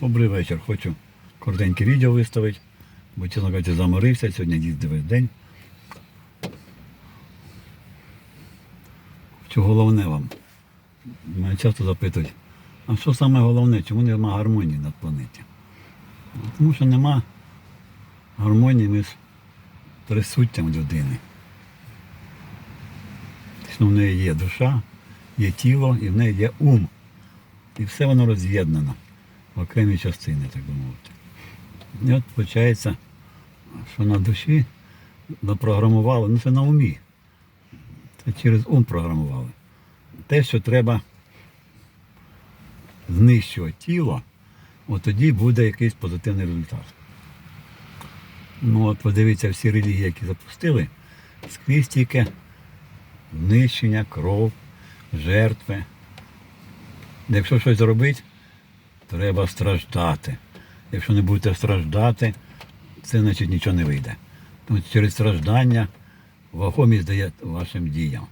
Добрий вечір. Хочу коротеньке відео виставити, бо чесно кажучи, заморився, сьогодні їздив весь день. Що головне вам? Мене часто запитують, а що саме головне, чому нема гармонії на планеті? Тому що нема гармонії між присуттям людини. Тобто в неї є душа, є тіло і в неї є ум. І все воно роз'єднано окремі частини, так би мовити. І от виходить, що на душі напрограмували, ну це на умі. Це через ум програмували. Те, що треба знищувати тіло, от тоді буде якийсь позитивний результат. Ну от подивіться всі релігії, які запустили, скрізь тільки знищення, кров, жертви. Якщо щось зробити, треба страждати. Якщо не будете страждати, це значить нічого не вийде. Тому через страждання вагомість дає вашим діям.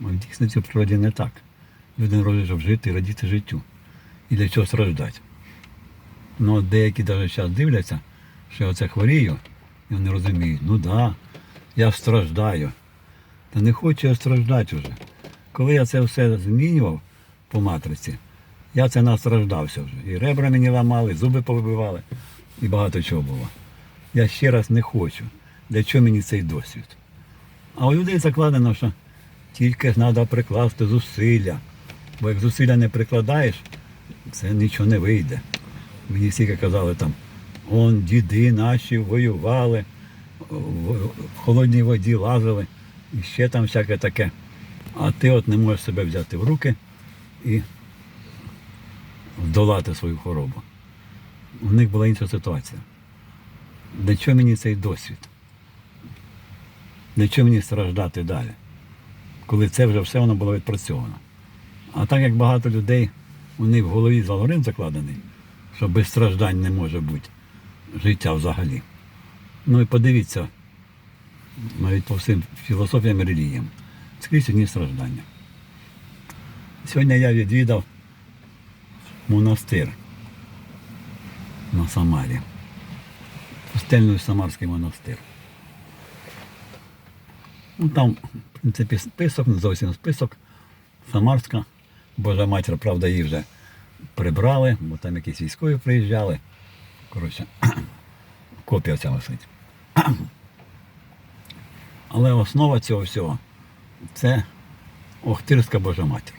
В дійсності в природі не так. Люди народжують, щоб жити і радіти життю. І для чого страждати. Ну, деякі навіть зараз дивляться, що я оце хворію, і вони розуміють, ну да, я страждаю. Та не хочу я страждати вже. Коли я це все змінював по матриці, я це настраждався вже. І ребра мені ламали, зуби повибивали, і багато чого було. Я ще раз не хочу. Для чого мені цей досвід? А у людей закладено, що тільки треба прикласти зусилля. Бо як зусилля не прикладаєш, це нічого не вийде. Мені всі казали там, он діди наші воювали, в холодній воді лазили, і ще там всяке таке. А ти от не можеш себе взяти в руки і здолати свою хворобу. У них була інша ситуація. Для чого мені цей досвід? Для чого мені страждати далі? Коли це вже все воно було відпрацьовано. А так як багато людей, у них в голові алгоритм закладений, що без страждань не може бути життя взагалі. Ну і подивіться, навіть по всім філософіям і релігіям, скрізь одні страждання. Сьогодні я відвідав монастир на Самарі. Пустельний Самарський монастир. Ну, там, в принципі, список, не зовсім список. Самарська, Божа матір, правда, її вже прибрали, бо там якісь військові приїжджали. Коротше, копія ця висить. Але основа цього всього це Охтирська Божа матір.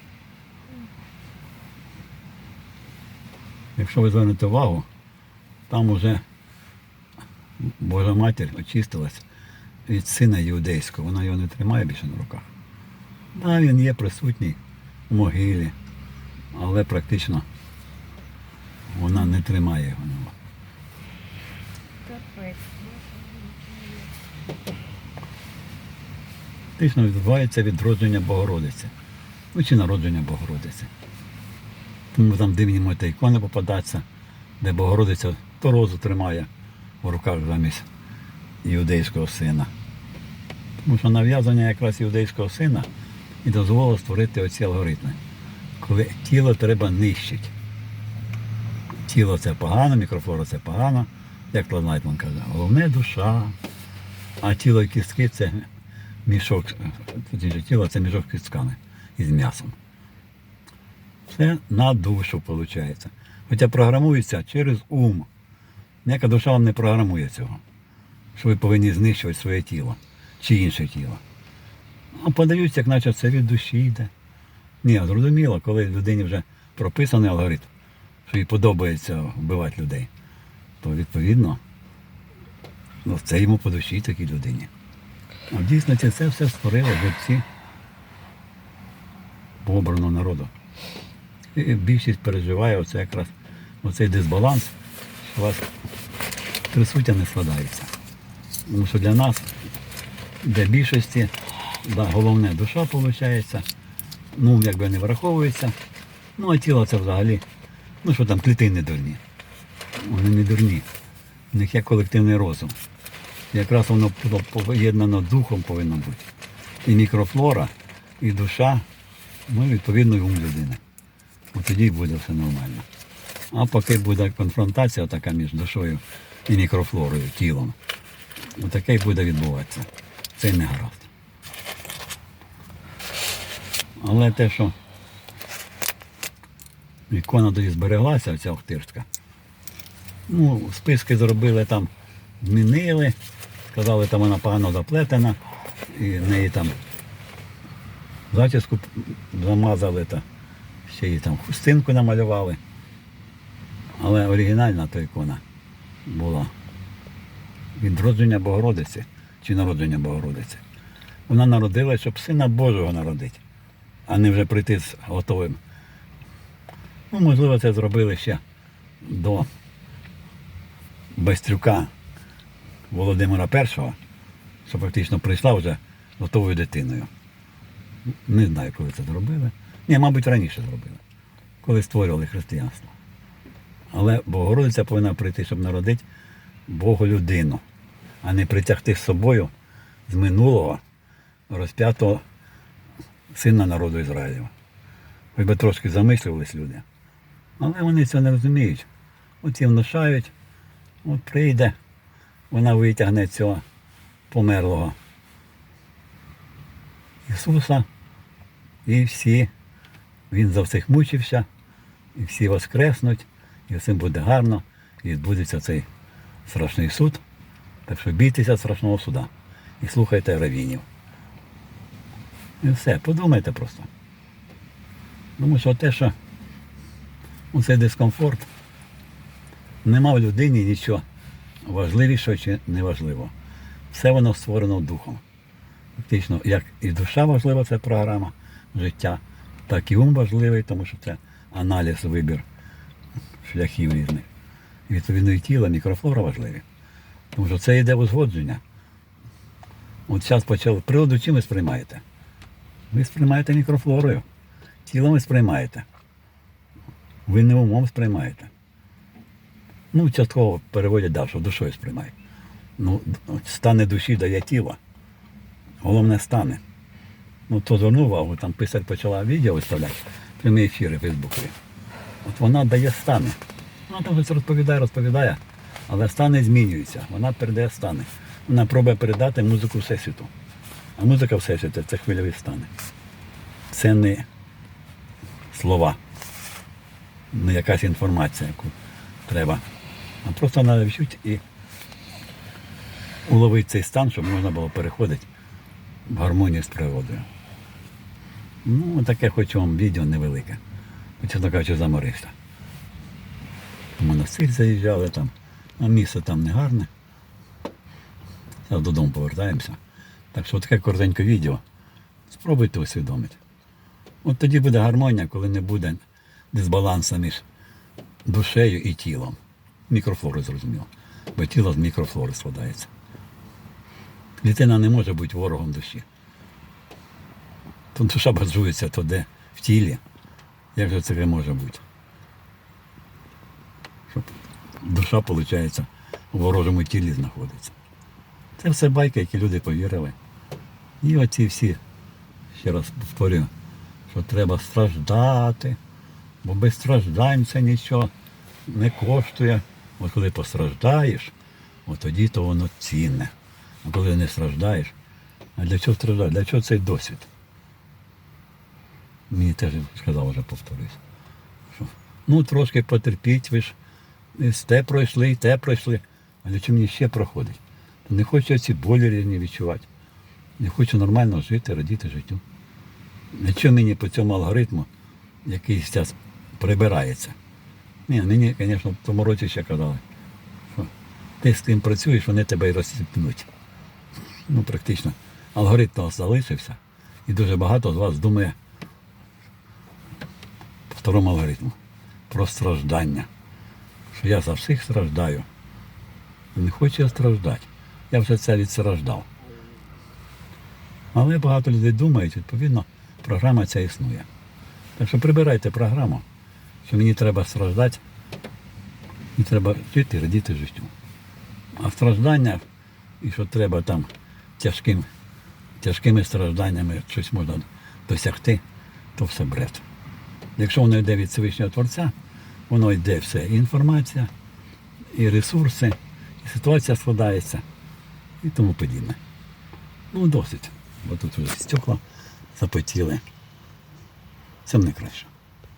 Якщо ви звернете увагу, там уже Божа матір очистилась від сина юдейського, вона його не тримає більше на руках. Так, він є присутній у могилі, але практично вона не тримає його. Фактично відбувається відродження Богородиці. Ну чи народження Богородиці. Тому там дивні можете ікони попадаться, де Богородиця то розу тримає в руках замість іудейського сина. Тому що нав'язання якраз іудейського сина і дозволило створити оці алгоритми. Коли тіло треба нищити. Тіло це погано, мікрофлора це погано, як Лайнайтман каже, головне душа, а тіло і кістки це мішок, тіло це мішок кістками із м'ясом. Це на душу виходить. Хоча програмується через ум. Ніяка душа вам не програмує цього. Що ви повинні знищувати своє тіло чи інше тіло. А подаються, як наче це від душі йде. Ні, зрозуміло, коли людині вже прописаний алгоритм, що їй подобається вбивати людей, то відповідно ну, це йому по душі такій людині. А в це все створило жерці обраного народу. Більшість переживає оце якраз оцей дисбаланс, що у вас трисуття не складається. Тому що для нас, для більшості, да, головне душа виходить, ну якби не враховується. Ну а тіло це взагалі, ну що там, клітини дурні. Вони не дурні. У них є колективний розум. Якраз воно поєднано духом повинно бути. І мікрофлора, і душа, ну відповідно і ум людини. От тоді буде все нормально. А поки буде конфронтація така між душою і мікрофлорою, тілом, отаке й буде відбуватися. Це не гаразд. Але те, що ікона тоді збереглася, ця Охтирська, ну, списки зробили там, змінили, сказали, там вона погано заплетена, і в неї там зачіску замазали, та ще їй там хустинку намалювали. Але оригінальна та ікона була відродження Богородиці чи народження Богородиці. Вона народилась, щоб сина Божого народити, а не вже прийти з готовим. Ну, можливо, це зробили ще до Байстрюка Володимира І, що фактично прийшла вже готовою дитиною. Не знаю, коли це зробили. Ні, мабуть, раніше зробили, коли створювали християнство. Але Богородиця повинна прийти, щоб народити Богу людину, а не притягти з собою з минулого розп'ятого сина народу Ізраїлю. Хоч би трошки замислювались люди. Але вони цього не розуміють. От і внушають, от прийде, вона витягне цього померлого Ісуса, і всі, Він за всіх мучився, і всі воскреснуть, і всім буде гарно, і відбудеться цей страшний суд. Так що бійтеся страшного суда і слухайте равінів. І все, подумайте просто. Тому що те, що цей дискомфорт, нема в людині нічого важливішого чи неважливого. Все воно створено духом. Фактично, як і душа важлива, це програма життя, так і ум важливий, тому що це аналіз, вибір шляхів різних. І відповідно і тіло, мікрофлора важливі. Тому що це йде узгодження. От зараз почали. Природу чим ви сприймаєте? Ви сприймаєте мікрофлорою. Тілом ви сприймаєте. Ви не умом сприймаєте. Ну, частково переводять далі, що душою сприймають. Ну, стане душі дає тіло. Головне стане. Ну, то звернув увагу, там писар почала відео виставляти, прямі ефіри в. От вона дає стани. Вона там щось розповідає, розповідає, але стани змінюються. Вона передає стани. Вона пробує передати музику Всесвіту. А музика Всесвіту це хвильові стани. Це не слова, не якась інформація, яку треба. А просто треба відчути і уловити цей стан, щоб можна було переходити в гармонію з природою. Ну, таке хочу вам відео невелике. Чесно кажучи, заморився. В монастир заїжджали там, а місце там не гарне. Зараз додому повертаємося. Так що таке коротеньке відео. Спробуйте усвідомити. От тоді буде гармонія, коли не буде дисбалансу між душею і тілом. Мікрофлори зрозуміло. Бо тіло з мікрофлори складається. Клітина не може бути ворогом душі. Тут душа базується то де в тілі. Як же це може бути? Щоб душа, виходить, у ворожому тілі знаходиться. Це все байки, які люди повірили. І оці всі, ще раз повторюю, що треба страждати, бо без страждань це нічого не коштує. От коли постраждаєш, от тоді то воно цінне. А коли не страждаєш, а для чого страждати? Для чого цей досвід? Мені теж сказав, вже повторюсь. Що, ну, трошки потерпіть, ви ж те пройшли, і те пройшли. А для чого мені ще проходить? Не хочу ці болі різні відчувати. Не хочу нормально жити, радіти життю. Чого мені по цьому алгоритму якийсь час прибирається? Ні, мені, звісно, в тому році ще казали, що ти з ким працюєш, вони тебе і розсіпнуть. Ну, практично. Алгоритм залишився. І дуже багато з вас думає второму алгоритму про страждання. Що я за всіх страждаю. Не хочу я страждати. Я вже це відстраждав. Але багато людей думають, відповідно, програма ця існує. Так що прибирайте програму, що мені треба страждати, і треба жити, радіти життю. А страждання, і що треба там тяжким, тяжкими стражданнями щось можна досягти, то все бред. Якщо воно йде від Всевишнього Творця, воно йде все. І інформація, і ресурси, і ситуація складається, і тому подібне. Ну, досить. Бо тут вже стекла запотіли. Це не краще.